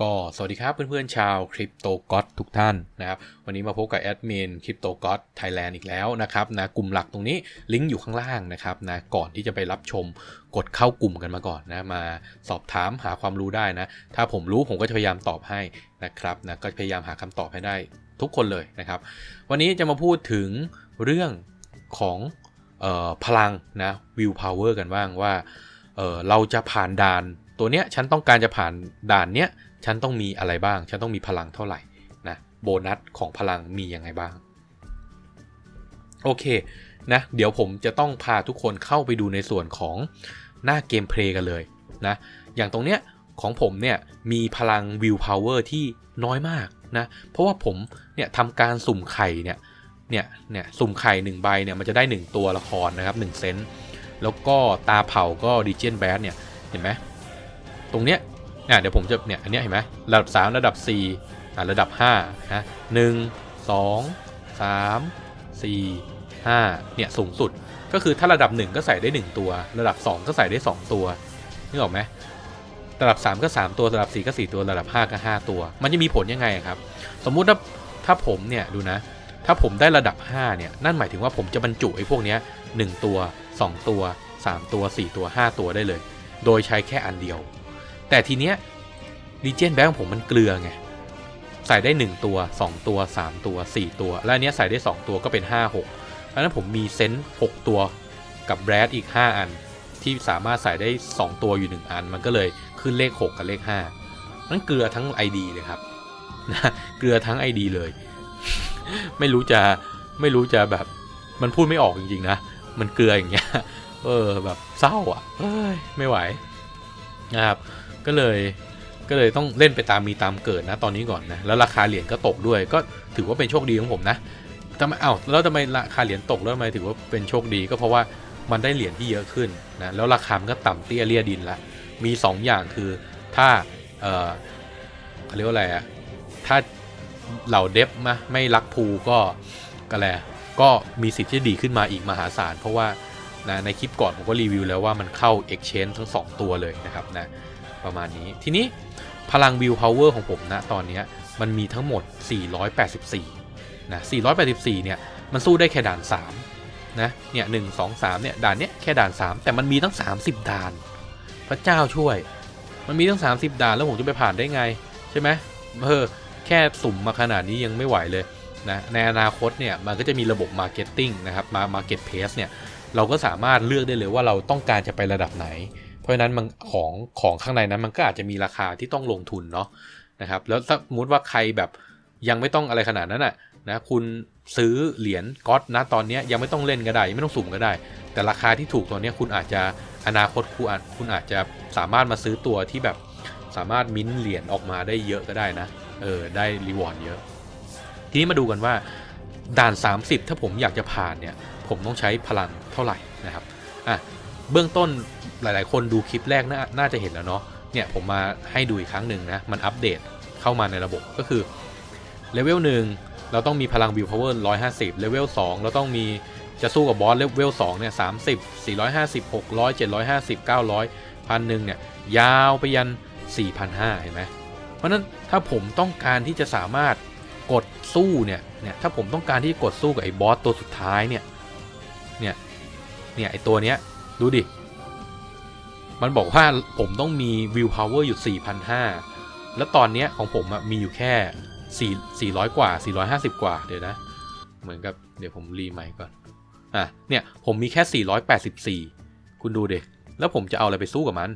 ก็สวัสดีครับเพื่อนๆชาวคริปโตก็ตทุกท่านนะครับวันนี้มาพบกับแอดมินคริปโตก็ตไทยแลนด์อีกแล้วนะครับนะกลุ่มหลักตรงนี้ลิงก์อยู่ข้างล่างนะครับนะก่อนที่จะไปรับชมกดเข้ากลุ่มกันมาก่อนนะมาสอบถามหาความรู้ได้นะ ถ้าผมรู้ผมก็จะพยายามตอบให้นะครับนะก็พยายามหาคำตอบให้ได้ทุกคนเลยนะครับ วันนี้จะมาพูดถึงเรื่องของออพลังนะวิวพาวเวอร์กันบ้างว่าเเราจะผ่านด่านตัวเนี้ยฉันต้องการจะผ่านด่านเนี้ย ฉันต้องมีอะไรบ้าง ฉันต้องมีพลังเท่าไหร่นะโบนัสของพลังมียังไงบ้าง โอเคนะเดี๋ยวผมจะต้องพาทุกคนเข้าไปดูในส่วนของหน้าเกมเพลย์กันเลยนะอย่างตรงเนี้ยของผมเนี่ยมีพลังวิวพาวเวอร์ที่น้อยมากนะเพราะว่าผมเนี่ยทำการสุ่มไข่เนี่ยเนี่ยเนี่ยสุ่มไข่หนึ่งใบเนี่ยมันจะได้ 1 ตัวละครนะครับ1เซนแล้วก็ตาเผาก็ดิเจนแบดเนี่ยเห็นไหมตรงเนี้ย อะเดี๋ยวผมจะเนี่ยอันนี้เห็นไหมระดับ 3 ระดับ4อะระดับ5นะหนึ่งสองสามสี่ห้าเนี่ยสูงสุดก็คือถ้าระดับ 1 ก็ใส่ได้ 1 ตัว ระดับ 2 ก็ใส่ได้ 2 ตัวนึกออกไหมระดับ 3 ก็ 3 ตัว ระดับ 4 ก็ 4 ตัว ระดับ 5 ก็ 5 ตัว มันจะมีผลยังไงครับ สมมุติถ้าถ้าผมเนี่ยดูนะ ถ้าผมได้ระดับ 5 เนี่ย นั่นหมายถึงว่าผมจะบรรจุไอ้พวกเนี้ย1ตัว 2 ตัว 3 ตัว 4 ตัว 5 ตัวได้เลย โดยใช้แค่อันเดียว แต่ทีเนี้ยดีเจนแบงของผมมันเกลือไง ใส่ได้ 1 ตัว 2 ตัว 3 ตัว 4 ตัว และอันเนี้ยใส่ได้ 2 ตัวก็เป็น 5 6เพราะฉะนั้นผมมีเซนต์6ตัวกับแบรดอีก 5 อัน ที่สามารถใส่ได้ 2 ตัวอยู่ 1 อัน มันก็เลยขึ้นเลข 6 กับเลข5นั่นเกลือทั้ง ID เลยครับนะเกลือทั้ง ID เลย ไม่รู้จะไม่รู้จะแบบมันพูดไม่ออกจริงๆนะ มันเกลืออย่างเงี้ย เออแบบเศร้าอะเอ้ยไม่ไหวนะครับ ก็เลยก็เลยต้องเล่นไปตามมีตามเกิดนะตอนนี้ก่อนนะแล้วราคาเหรียญก็ตกด้วยก็ถือว่าเป็นโชคดีของผมนะทำไมอ้าวแล้วทำไมราคาเหรียญตกแล้วทำไมถือว่าเป็นโชคดีก็เพราะว่ามันได้เหรียญที่เยอะขึ้นนะแล้วราคามันก็ต่ำเตี้ยเลียดินละมี 2 อย่างคือถ้าเออเขาเรียกว่าอะไรอะถ้าเหล่าเดฟมาไม่รักภูก็ก็แหละก็มีสิทธิ์ที่ดีขึ้นมาอีกมหาศาลเพราะว่านะในคลิปก่อนผมก็รีวิวแล้วว่ามันเข้า Exchange ทั้ง 2 ตัวเลยนะครับนะ ประมาณนี้ ทีนี้พลังวิวพาวเวอร์ของผมนะตอนนี้มันมีทั้งหมด 484 นะ 484 เนี่ย มันสู้ได้แค่ด่าน 3 นะ เนี่ยหนึ่งสองสามเนี่ย ด่านเนี้ยแค่ด่าน 3 แต่มันมีตั้ง 30 ด่าน พระเจ้าช่วย มันมีตั้ง 30 ด่านแล้วผมจะไปผ่านได้ไง ใช่ไหมเออแค่สุ่มมาขนาดนี้ยังไม่ไหวเลยนะในอนาคตเนี่ยมันก็จะมีระบบมาร์เก็ตติ้งนะครับมามาร์เก็ตเพสเนี่ยเราก็สามารถเลือกได้เลยว่าเราต้องการจะไประดับไหน ราะฉะนั้นมันของของข้างในนั้นมันก็อาจจะมีราคาที่ต้องลงทุนเนาะนะครับแล้วสมมติว่าใครแบบยังไม่ต้องอะไรขนาดนั้นน่ะนะคุณซื้อเหรียญก๊อตนะตอนนี้ยังไม่ต้องเล่นก็ได้ ไม่ต้องสุ่มก็ได้ แต่ราคาที่ถูกตอนนี้คุณอาจจะอนาคตคุณอาจคุณอาจจะสามารถมาซื้อตัวที่แบบสามารถมิ้นเหรียญออกมาได้เยอะก็ได้นะเออได้รีวอร์ดเยอะ ทีนี้มาดูกันว่าด่าน 30 ถ้าผมอยากจะผ่านเนี่ยผมต้องใช้พลังเท่าไหร่นะครับอะเบื้องต้น หลายๆ คนดูคลิปแรกนาน่าจะเห็นแล้วเนาะเนี่ยผมมาให้ดูอีกครั้งหนึ่งนะ มันอัปเดตเข้ามาในระบบก็คือเลเวลหนึ่งเราต้องมีพลังวิวพาวเวอร์150เลเวล2เราต้องมีจะสู้กับบอสเลเวล2เนี่ย30 450 600 750 900พันหนึ่งเนี่ยยาวไปยัน4,500เห็นไหมเพราะนั้นถ้าผมต้องการที่จะสามารถกดสู้เนี่ยเนี่ยถ้าผมต้องการที่กดสู้กับไอ้บอสตัวสุดท้ายเนี่ยเนี่ยเนี่ยไอ้ตัวเนี้ยดูดิ มันบอกว่าผมต้องมีวิวพาวเวอร์อยู่ 4,500 แล้วตอนเนี้ยของผมมีอยู่แค่ 4 400 กว่า 450 กว่า เดี๋ยวนะ เหมือนกับเดี๋ยวผมรีใหม่ก่อน อะ เนี่ย ผมมีแค่ 484 คุณดูเด็กแล้วผมจะเอาอะไรไปสู้กับมัน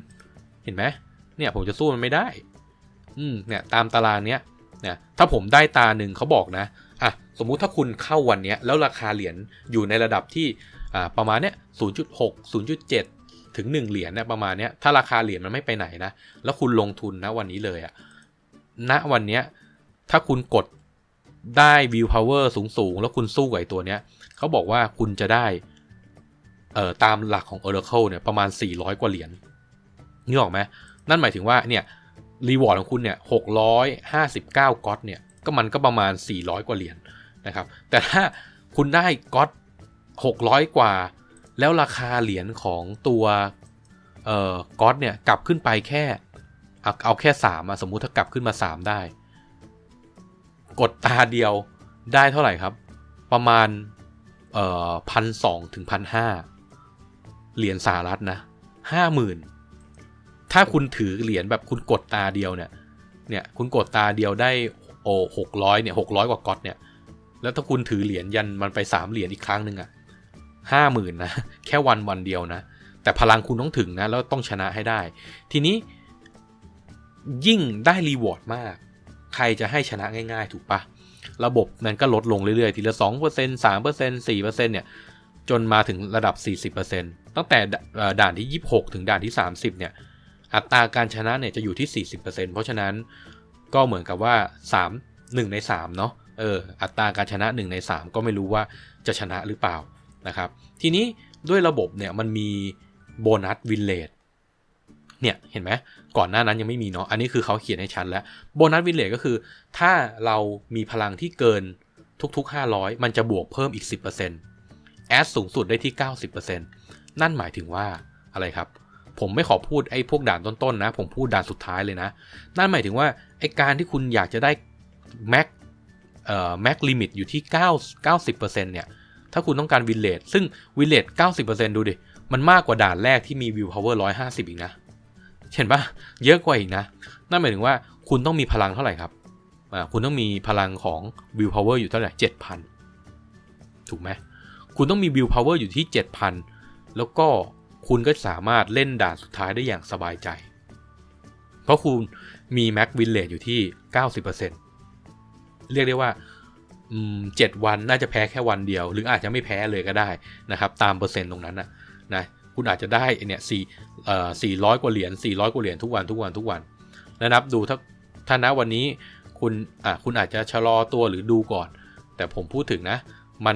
เห็นไหมเนี่ยผมจะสู้มันไม่ได้ อืม เนี่ยตามตารางเนี้ย เนี่ยถ้าผมได้ตาหนึ่งเขาบอกนะ อะ สมมุติถ้าคุณเข้าวันเนี้ยแล้วราคาเหรียญอยู่ในระดับที่ อ่า ประมาณเนี้ย0.6 0.7 ถึง 1 เหรียญเนี่ยประมาณเนี้ยถ้าราคาเหรียญมันไม่ไปไหนนะ แล้วคุณลงทุนนะวันนี้เลยอะณวันเนี้ยถ้าคุณกดได้วิวพาวเวอร์สูงๆ แล้วคุณสู้กับไอตัวเนี้ยเขาบอกว่าคุณจะได้เอ่อตามหลักของ Oracle เนี่ยประมาณ 400 กว่าเหรียญนี่ออกไหมนั่นหมายถึงว่าเนี่ยรีวอร์ดของคุณเนี่ย659ก๊อตเนี่ยก็มันก็ประมาณ 400 กว่าเหรียญนะครับ แต่ถ้าคุณได้ก๊อต600 กว่า แล้วราคาเหรียญของตัวเอ่อก๊อตเนี่ยกลับขึ้นไปแค่ เอาแค่สามอะสมมุติถ้ากลับขึ้นมาสามได้ กดตาเดียวได้เท่าไหร่ครับ ประมาณเอ่อพันสองถึงพันห้าเหรียญสหรัฐนะห้าหมื่นถ้าคุณถือเหรียญแบบคุณกดตาเดียวเนี่ย เนี่ยคุณกดตาเดียวได้โอ้หกร้อยเนี่ยหกร้อยกว่าก๊อตเนี่ย แล้วถ้าคุณถือเหรียญยันมันไปสามเหรียญอีกครั้งหนึ่งอะ ห้าหมื่นนะ แค่วันวันเดียวนะ แต่พลังคุณต้องถึงนะ แล้วต้องชนะให้ได้ ทีนี้ ยิ่งได้รีวอร์ดมาก ใครจะให้ชนะง่ายๆ ถูกปะระบบนั้นก็ลดลงเรื่อยๆ ทีละ 2% 3% 4%เนี่ย จนมาถึงระดับ 40%ตั้งแต่ด่านที่ 26 ถึงด่านที่ 30 เนี่ย อัตราการชนะเนี่ยจะอยู่ที่ 40%เพราะฉะนั้นก็เหมือนกับว่า 3 1 ใน 3 เนาะเออ อัตราการชนะ 1 ใน 3 ก็ไม่รู้ว่าจะชนะหรือเปล่า นะครับ ทีนี้ด้วยระบบเนี่ยมันมีโบนัสวินเลดเนี่ยเห็นไหมก่อนหน้านั้นยังไม่มีเนาะอันนี้คือเขาเขียนให้ชัดแล้วโบนัสวินเลทก็คือ ถ้าเรามีพลังที่เกินทุกๆ 500 มันจะบวกเพิ่มอีก 10%แอดสูงสุดได้ที่ 90%นั่นหมายถึงว่าอะไรครับ ผมไม่ขอพูดไอ้พวกด่านต้นๆนะ ผมพูดด่านสุดท้ายเลยนะ นั่นหมายถึงว่าไอ้การที่คุณอยากจะได้แม็กเอ่อแม็กลิมิตอยู่ที่ 9 90%เนี่ย ถ้าคุณต้องการวินเลทซึ่งวินเลท90%ดูดิ มันมากกว่าด่านแรกที่มีวิวพาวเวอร์150 อีกนะ เห็นปะเยอะกว่าอีกนะ นั่นหมายถึงว่าคุณต้องมีพลังเท่าไหร่ครับ คุณต้องมีพลังของวิวพาวเวอร์อยู่เท่าไหร่เจ็ดพันถูกไหม คุณต้องมีวิวพาวเวอร์อยู่ที่เจ็ดพันแล้วก็คุณก็สามารถเล่นด่านสุดท้ายได้อย่างสบายใจ เพราะคุณมีแม็กวินเลทอยู่ที่ 90%เรียกได้ว่า เจ็ดวันน่าจะแพ้แค่วันเดียว หรืออาจจะไม่แพ้เลยก็ได้นะครับ ตามเปอร์เซ็นต์ตรงนั้นนะนะคุณอาจจะได้เนี่ยสี่เอ่อสี่ร้อยกว่าเหรียญสี่ร้อยกว่าเหรียญทุกวันทุกวันทุกวันแล้วนับดูถ้าถ้านะวันนี้คุณอะคุณอาจจะชะลอตัวหรือดูก่อน แต่ผมพูดถึงนะ มัน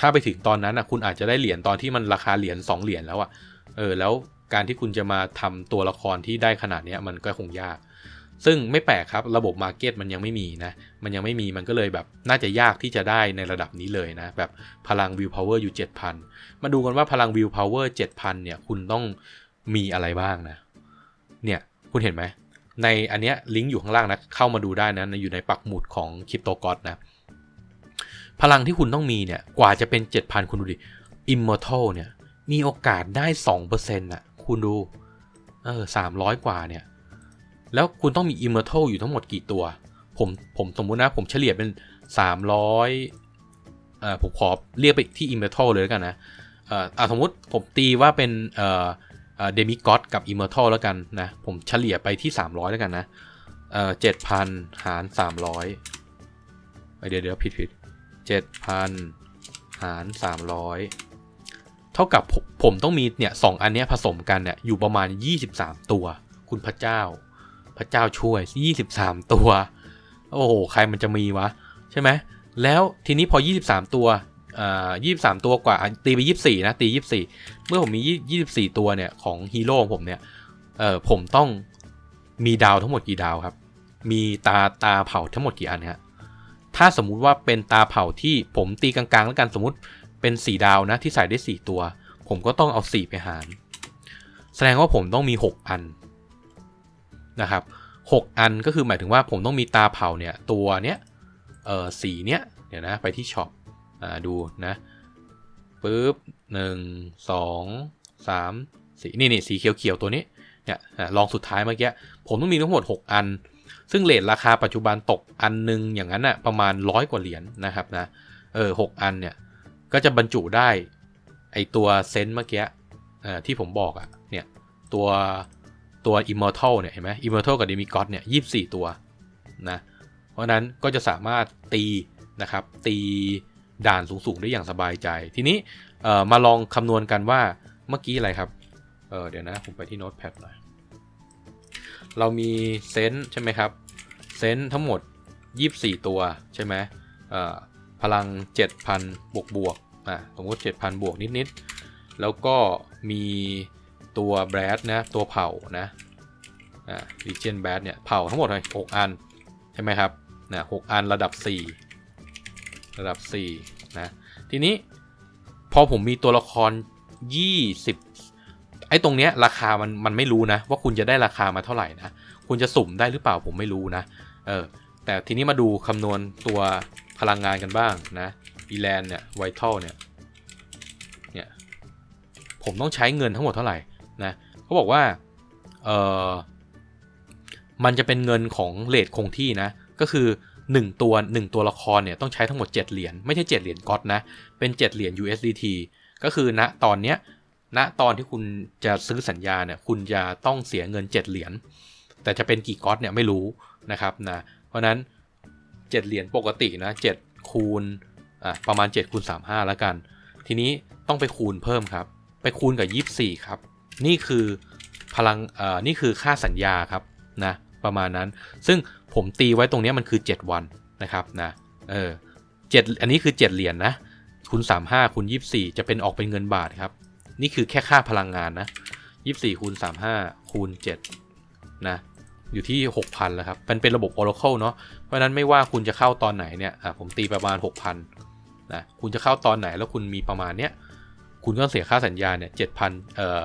ถ้าไปถึงตอนนั้นอะคุณอาจจะได้เหรียญตอนที่มันราคาเหรียญสองเหรียญแล้วอะเออแล้วการที่คุณจะมาทำตัวละครที่ได้ขนาดเนี้ยมันก็คงยาก ซึ่งไม่แปลกครับระบบมาร์เก็ตมันยังไม่มีนะ มันยังไม่มีมันก็เลยแบบน่าจะยากที่จะได้ในระดับนี้เลยนะ แบบพลังวิวพาวเวอร์อยู่ 7,000 มาดูกันว่าพลังวิวพาวเวอร์7,000 เนี่ย คุณต้องมีอะไรบ้างนะ เนี่ย คุณเห็นไหม ในอันเนี้ยลิงก์อยู่ข้างล่างนะ เข้ามาดูได้นะ อยู่ในปักหมุดของคริปโตกอดนะ พลังที่คุณต้องมีเนี่ย กว่าจะเป็น 7,000 คุณดูดิ Immortal เนี่ย มีโอกาสได้2%น่ะ คุณดู เออ300กว่าเนี่ย แล้วคุณต้องมี Immortal อยู่ทั้งหมดกี่ตัว ผมผมสมมุตินะ ผมเฉลี่ยเป็น 300เอ่อผมขอเรียกไปที่ Immortal เลยแล้วกันนะเอ่อสมมุติผมตีว่าเป็นเอ่อเดมิกอ d กับ Immortal แล้วกันนะ ผมเฉลี่ยไปที่ 300 แล้วกันนะเอ่อเจ็ดพันหาร 300 เดี๋ยวเดี๋ยวผิดผิดเจ็ดพันหาร 300 เท่ากับผมผมต้องมีเนี่ยสองอันนี้ผสมกันเนี่ยอยู่ประมาณ 23 ตัว คุณพระเจ้า พระเจ้าช่วย 23 ตัว โอ้โห ใครมันจะมีวะ ใช่ไหม แล้วทีนี้พอ 23 ตัวอ่า23ตัวกว่า ตีไป24นะ ตี24เมื่อผมมี24ตัวเนี่ย ของฮีโร่ของผมเนี่ย เอ่อผมต้องมีดาวทั้งหมดกี่ดาวครับ มีตาตาเผาทั้งหมดกี่อันฮะถ้าสมมุติว่าเป็นตาเผาที่ผมตีกลางๆ แล้วกันสมมุติเป็น4ดาวนะ ที่ใส่ได้4ตัว ผมก็ต้องเอา4ไปหาร แสดงว่าผมต้องมี6อัน นะครับ6อันก็คือหมายถึงว่าผมต้องมีตาเผาเนี่ยตัวเนี้ยเออสีเนี้ยเดี๋ยวนะไปที่ช็อปอ่าดูนะปึ๊บหนึ่งสองสามสีนี่นี่สีเขียวๆตัวนี้เนี่ยลองสุดท้ายเมื่อกี้ผมต้องมีทั้งหมด 6 อัน ซึ่งเลทราคาปัจจุบันตกอันนึงอย่างนั้นอะ่ะประมาณร้อยกว่าเหรียญนนะครับนะเออหกอันเนี่ยก็จะบรรจุได้ไอตัวเซนต์เมื่อกี้ที่ผมบอกอะ่ะเนี่ยตัว ตัว Immortal เนี่ยเห็นไหม Immortal กับ Demigod เนี่ยยี่สี่ตัวนะเพราะนั้นก็จะสามารถตีนะครับตีด่านสูงๆได้อย่างสบายใจ ทีนี้มาลองคำนวณกันว่าเมื่อกี้อะไรครับเเดี๋ยวนะผมไปที่โน้ตแพดหน่อยเรามีเซนต์ใช่ไหมครับเซนต์ทั้งหมด 24 ตัวใช่ไหมพลัง 7,000 บวกบวกอะสมมติ 7,000 บวกนิด ๆ แล้วก็มี ตัวแบรดนะ ตัวเผานะอ่าลีเจนแบดเนี่ยเผาทั้งหมดเลย6อัน ใช่ไหมครับนะหกอันระดับ 4 ระดับ4นะทีนี้พอผมมีตัวละคร 20ไออ้ตรงเนี้ยราคามันมันไม่รู้นะ ว่าคุณจะได้ราคามาเท่าไหร่นะ คุณจะสุ่มได้หรือเปล่าผมไม่รู้นะเออแต่ทีนี้มาดูคำนวณตัวพลังงานกันบ้างนะอีแลนเนี่ยไวทัลเนี่ยเนี่ยผมต้องใช้เงินทั้งหมดเท่าไหร่ นะเขาบอกว่าเออมันจะเป็นเงินของเลทคงที่นะ ก็คือ 1 ตัว 1 ตัวละครเนี่ยต้องใช้ทั้งหมด 7 เหรียญไม่ใช่ 7 เหรียญก๊อตนะ เป็น 7 เหรียญ USDT ก็คือณตอนเนี้ยณตอนที่คุณจะซื้อสัญญาเนี่ยคุณจะต้องเสียเงิน 7 เหรียญแต่จะเป็นกี่ก๊อตเนี่ยไม่รู้นะครับนะเพราะนั้น 7 เหรียญปกตินะ7คูณอะประมาณ7คูณ35 แล้วกัน ทีนี้ต้องไปคูณเพิ่มครับ ไปคูณกับ 24 ครับ นี่คือพลังเอ่อนี่คือค่าสัญญาครับนะประมาณนั้น ซึ่งผมตีไว้ตรงนี้มันคือ 7 วันนะครับนะเออเจ็ดอันนี้คือ 7 เหรียญนะคูณ35คูณ24 จะเป็นออกเป็นเงินบาทครับ นี่คือแค่ค่าพลังงานนะ 24คูณ35คูณ7นะอยู่ที่ 6,000 แล้วครับ มันเป็นระบบ Oracle เนาะ เพราะนั้นไม่ว่าคุณจะเข้าตอนไหนเนี่ย อะผมตีประมาณ 6,000 นะ คุณจะเข้าตอนไหนแล้วคุณมีประมาณเนี้ย คุณก็เสียค่าสัญญาเนี่ย 7,000 เอ่อ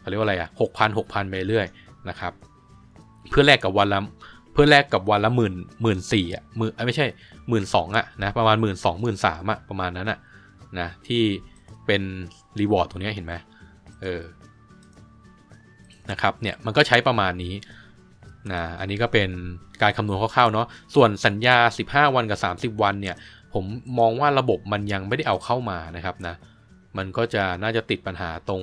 เขาเรียกว่าอะไรอะ6,000 6,000ไปเรื่อยนะครับเพื่อแลกกับวันละเพื่อแลกกับวันละหมื่นหมื่นสี่อะหมื่นไม่ใช่หมื่นสองอะนะประมาณหมื่นสองหมื่นสามอะประมาณนั้นอะนะที่เป็นรีวอร์ดตรงเนี้ยเห็นไหมเออนะครับเนี่ยมันก็ใช้ประมาณนี้นะอันนี้ก็เป็นการคำนวณคร่าวๆเนาะส่วนสัญญา 15 วันกับ 30 วันเนี่ยผมมองว่าระบบมันยังไม่ได้เอาเข้ามานะครับนะมันก็จะน่าจะติดปัญหาตรง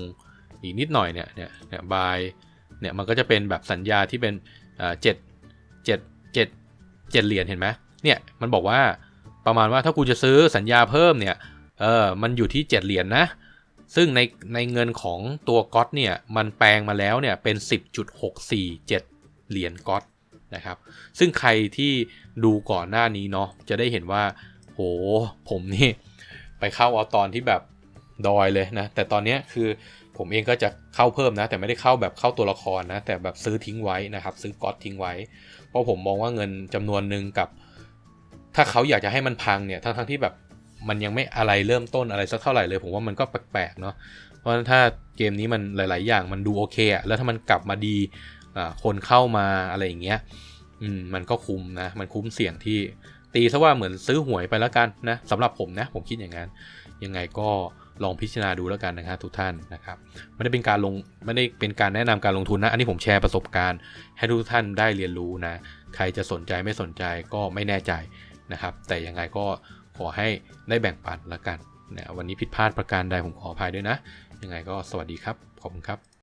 อีกนิดหน่อยเนี่ยเนี่ยเนี่ยบายเนี่ยมันก็จะเป็นแบบสัญญาที่เป็นเอ่อเจ็ดเจ็ดเจ็ดเจ็ดเหรียญเห็นไหมเนี่ยมันบอกว่าประมาณว่าถ้ากูจะซื้อสัญญาเพิ่มเนี่ยเออมันอยู่ที่ 7 เหรียญนะ ซึ่งในในเงินของตัวก๊อตเนี่ยมันแปลงมาแล้วเนี่ยเป็น 10.647 เหรียญก๊อตนะครับซึ่งใครที่ดูก่อนหน้านี้เนาะจะได้เห็นว่า โหผมนี่ ไปเข้าเอาตอนที่แบบ ดอยเลยนะ แต่ตอนนี้คือผมเองก็จะเข้าเพิ่มนะ แต่ไม่ได้เข้าแบบเข้าตัวละครนะ แต่แบบซื้อทิ้งไว้นะครับ ซื้อก๊อตทิ้งไว้ เพราะผมมองว่าเงินจำนวนหนึ่งกับ ถ้าเขาอยากจะให้มันพังเนี่ยทั้งทั้งที่แบบมันยังไม่อะไรเริ่มต้นอะไรสักเท่าไหร่เลย ผมว่ามันก็แปลกๆเนาะเพราะถ้าเกมนี้มันหลาย ๆ อย่างมันดูโอเคอะแล้วถ้ามันกลับมาดีคนเข้ามาอะไรอย่างเงี้ยอืมมันก็คุ้มนะมันคุ้มเสี่ยงที่ตีซะว่าเหมือนซื้อหวยไปแล้วกันนะสำหรับผมนะผมคิดอย่างนั้นยังไงก็ ลองพิจารณาดูแล้วกันนะครับทุกท่านนะครับไม่ได้เป็นการลงไม่ได้เป็นการแนะนำการลงทุนนะ อันนี้ผมแชร์ประสบการณ์ ให้ทุกท่านได้เรียนรู้นะ ใครจะสนใจไม่สนใจก็ไม่แน่ใจนะครับ แต่ยังไงก็ขอให้ได้แบ่งปันแล้วกันนะวันนี้ผิดพลาดประการใดผมขออภัยด้วยนะ ยังไงก็สวัสดีครับ ขอบคุณครับ